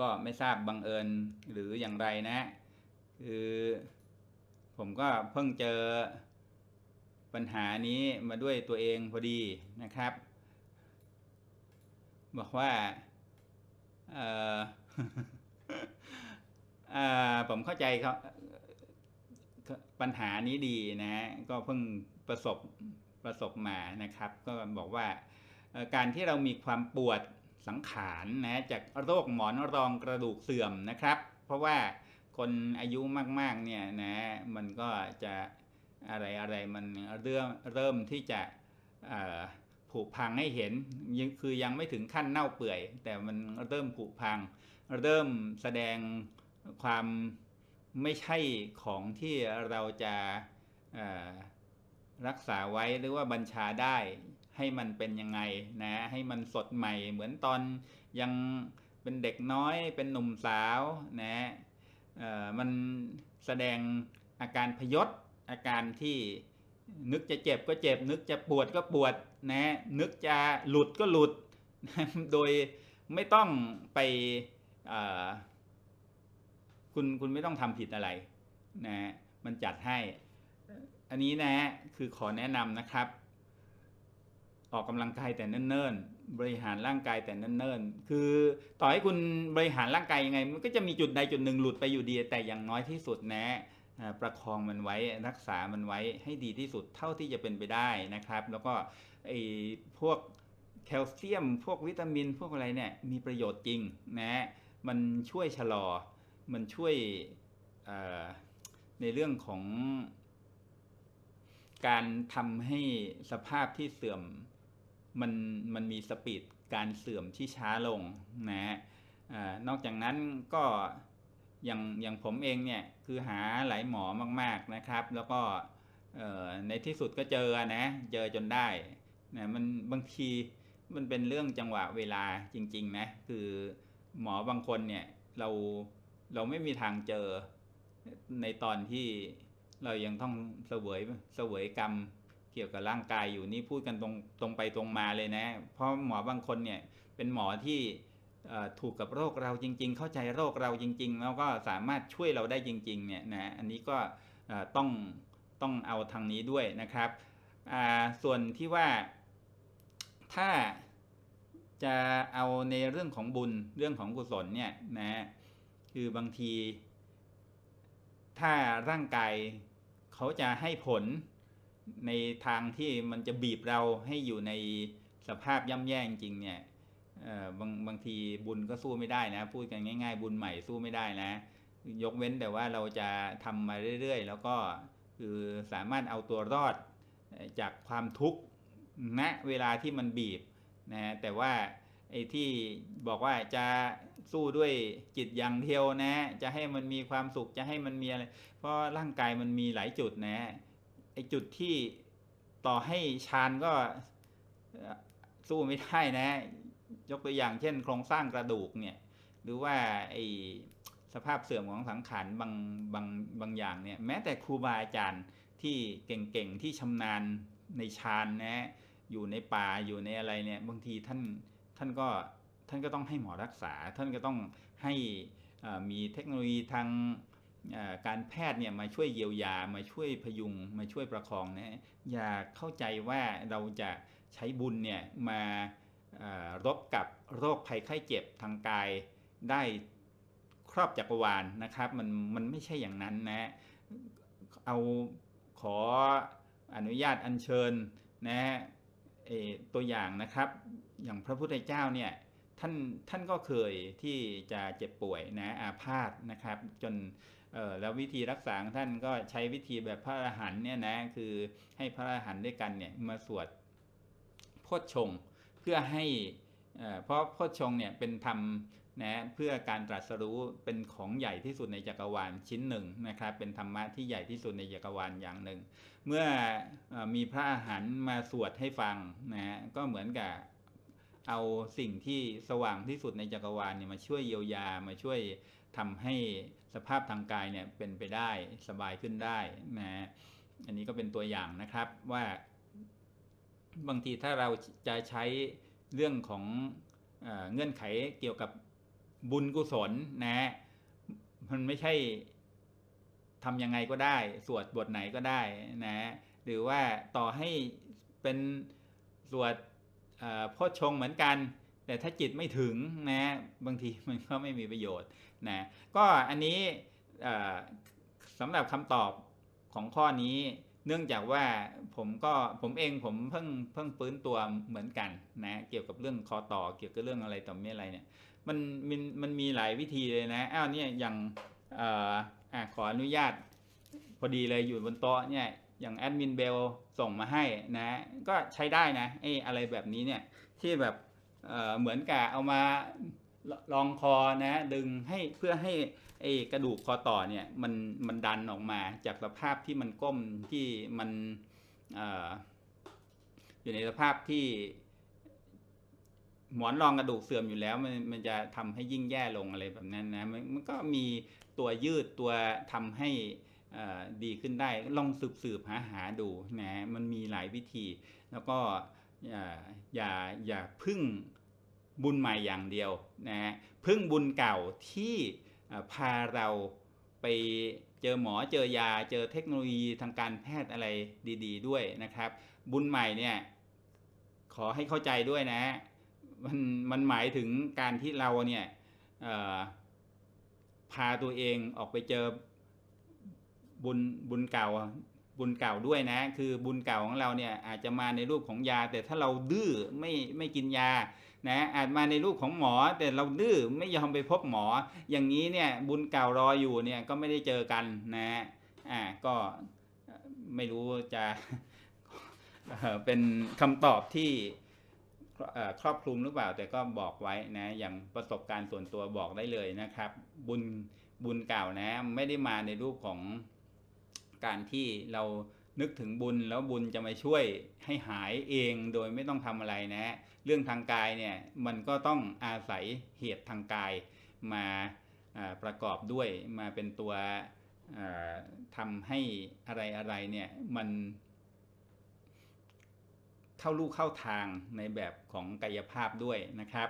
ก็ไม่ทราบบังเอิญหรืออย่างไรนะ คือผมก็เพิ่งเจอปัญหานี้มาด้วยตัวเองพอดีนะครับ บอกว่าเอออผมเข้าใจเขาปัญหานี้ดีนะก็เพิ่งประสบประสบมานะครับ ก็บอกว่าการที่เรามีความปวด สังขารนะจากโรคหมอนรองกระดูกเสื่อมนะครับ เพราะว่าคนอายุมากๆเนี่ยนะมันก็จะอะไรอะไรมันเริ่มเริ่มที่จะผุพังให้เห็นยังคือยังไม่ถึงขั้นเน่าเปื่อย แต่มันเริ่มผุพัง เริ่มแสดงความไม่ใช่ของที่เราจะรักษาไว้หรือว่าบัญชาได้ ให้มันเป็นยังไงนะให้มันสดใหม่เหมือนตอนยังเป็นเด็กน้อยเป็นหนุ่มสาวนะเอ่อมันแสดงอาการพยศอาการที่นึกจะเจ็บก็เจ็บ นึกจะปวดก็ปวดนะนึกจะหลุดก็หลุด โดยไม่ต้องไปคุณคุณไม่ต้องทำผิดอะไรนะมันจัดให้ อันนี้นะคือขอแนะนำนะครับ ออกกำลังกายแต่เนิ่นๆ บริหารร่างกายแต่เนิ่นๆ คือต่อให้คุณบริหารร่างกายยังไง มันก็จะมีจุดใดจุดหนึ่งหลุดไปอยู่ดี แต่อย่างน้อยที่สุดนะประคองมันไว้รักษามันไว้ให้ดีที่สุดเท่าที่จะเป็นไปได้นะครับ แล้วก็ไอ้พวกแคลเซียม พวกวิตามิน พวกอะไรเนี่ยมีประโยชน์จริงนะมันช่วยชะลอ มันช่วยในเรื่องของการทำให้สภาพที่เสื่อม มันมันมีสปีดการเสื่อมที่ช้าลงนะฮะนอกจากนั้นก็อย่างอย่างผมเองเนี่ยคือหาหลายหมอมากๆนะครับ แล้วก็ในที่สุดก็เจอนะเจอจนได้นะมันบางทีมันเป็นเรื่องจังหวะเวลาจริงๆนะคือหมอบางคนเนี่ยเราเราไม่มีทางเจอในตอนที่เรายังต้องเสวยเสวยกรรม กี่ยวกับร่างกายอยู่นี่พูดกันตรงตรงไปตรงมาเลยนะ เพราะหมอบางคนเนี่ยเป็นหมอที่ถูกกับโรคเราจริง ๆ เข้าใจโรคเราจริง ๆ แล้วก็สามารถช่วยเราได้จริงๆเนี่ยนะอันนี้ก็ต้องต้องเอาทางนี้ด้วยนะครับส่วนที่ว่าถ้าจะเอาในเรื่องของบุญเรื่องของกุศลเนี่ยนะคือบางที ถ้าร่างกายเขาจะให้ผล ในทางที่มันจะบีบเราให้อยู่ในสภาพย่ำแย่จริงเนี่ยบางบางทีบุญก็สู้ไม่ได้นะ พูดกันง่าย ๆ บุญใหม่สู้ไม่ได้นะ ยกเว้นแต่ว่าเราจะทำมาเรื่อย ๆ แล้วก็คือสามารถเอาตัวรอดจากความทุกข์ณเวลาที่มันบีบนะแต่ว่าไอ้ที่บอกว่าจะสู้ด้วยจิตอย่างเดียวนะ จะให้มันมีความสุขจะให้มันมีอะไร เพราะร่างกายมันมีหลายจุดนะ อจุดที่ต่อให้ฌานก็สู้ไม่ได้นะ ยกตัวอย่างเช่น โครงสร้างกระดูกเนี่ย หรือว่าไอสภาพเสื่อมของสังขารบางบางบางอย่างเนี่ย แม้แต่ครูบาอาจารย์ที่เก่งๆ ที่ชำนาญในฌานนะ อยู่ในป่าอยู่ในอะไรเนี่ย บางทีท่านท่านก็ท่านก็ต้องให้หมอรักษา ท่านก็ต้องให้มีเทคโนโลยีทาง การแพทย์เนี่ยมาช่วยเยียวยามาช่วยพยุงมาช่วยประคองนะอย่าเข้าใจว่าเราจะใช้บุญเนี่ยมารบกับโรคภัยไข้เจ็บทางกายได้ครอบจักรวาลนะครับมันมันไม่ใช่อย่างนั้นนะเอาขออนุญาตอัญเชิญนะตัวอย่างนะครับอย่างพระพุทธเจ้าเนี่ยท่านท่านก็เคยที่จะเจ็บป่วยนะอาพาธนะครับจน เออแล้ววิธีรักษาของท่านก็ใช้วิธีแบบพระอรหันต์เนี่ยนะคือให้พระอรหันต์ด้วยกันเนี่ยมาสวดโพชฌงเพื่อให้เออเพราะโพชฌงเนี่ยเป็นธรรมนะเพื่อการตรัสรู้เป็นของใหญ่ที่สุดในจักรวาลชิ้นหนึ่งนะครับ เป็นธรรมะที่ใหญ่ที่สุดในจักรวาลอย่างหนึ่ง เมื่อเอ่อมีพระอรหันต์มาสวดให้ฟังนะก็เหมือนกับ เอาสิ่งที่สว่างที่สุดในจักรวาลเนี่ยมาช่วยเยียวยามาช่วยทำให้สภาพทางกายเนี่ยเป็นไปได้สบายขึ้นได้นะฮะอันนี้ก็เป็นตัวอย่างนะครับว่าบางทีถ้าเราจะใช้เรื่องของเอเงื่อนไขเกี่ยวกับบุญกุศลนะมันไม่ใช่ทำยังไงก็ได้ สวดบทไหนก็ได้นะหรือว่าต่อให้เป็นสวด โพชฌงเหมือนกัน แต่ถ้าจิตไม่ถึงนะบางทีมันก็ไม่มีประโยชน์นะก็อันนี้สำหรับคำตอบของข้อนี้เนื่องจากว่าผมก็ผมเองผมเพิ่งเพิ่งฟื้นตัวเหมือนกันนะเกี่ยวกับเรื่องคอต่อเกี่ยวกับเรื่องอะไรต่อไม่อะไรเนี่ยมันมันมันมีหลายวิธีเลยนะอ้าวเนี่ยอย่างอ่อขออนุญาตพอดีเลยอยู่บนโต๊ะเนี่ย อย่างแอดมินเบลส่งมาให้นะ ก็ใช้ได้นะไอ้อะไรแบบนี้เนี่ยที่แบบเเหมือนกับเอามาลองคอนะดึงให้เพื่อให้ไอ้กระดูกคอต่อเนี่ยมันมันดันออกมาจากสภาพที่มันก้มที่มันออยู่ในสภาพที่หมอนรองกระดูกเสื่อมอยู่แล้ว มันมันจะทำให้ยิ่งแย่ลงอะไรแบบนั้นนะมันมันก็มีตัวยืดตัวทำให้ ดีขึ้นได้ลองสืบสืบหาหาดูนะมันมีหลายวิธี แล้วก็อย่าอย่าอย่าพึ่งบุญใหม่อย่างเดียวนะพึ่งบุญเก่าที่พาเราไปเจอหมอเจอยาเจอเทคโนโลยีทางการแพทย์อะไรดีๆด้วยนะครับ บุญใหม่เนี่ยขอให้เข้าใจด้วยนะมันมันหมายถึงการที่เราเนี่ยพาตัวเองออกไปเจอ บุญบุญเก่าบุญเก่าด้วยนะ คือบุญเก่าของเราเนี่ยอาจจะมาในรูปของยา แต่ถ้าเราดื้อไม่ไม่กินยานะอาจมาในรูปของหมอ แต่เราดื้อไม่ยอมไปพบหมอ อย่างนี้เนี่ยบุญเก่ารออยู่เนี่ยก็ไม่ได้เจอกันนะอ่าก็ไม่รู้จะเป็นคำตอบที่ครอบคลุมหรือเปล่าแต่ก็บอกไว้นะอย่างประสบการณ์ส่วนตัวบอกได้เลยนะครับ บุญบุญเก่านะไม่ได้มาในรูปของ การที่เรานึกถึงบุญแล้วบุญจะมาช่วยให้หายเองโดยไม่ต้องทำอะไรนะ เรื่องทางกายเนี่ยมันก็ต้องอาศัยเหตุทางกายมาประกอบด้วยมาเป็นตัวทำให้อะไรอะไรเนี่ยมันเข้าลูกเข้าทางในแบบของกายภาพด้วยนะครับ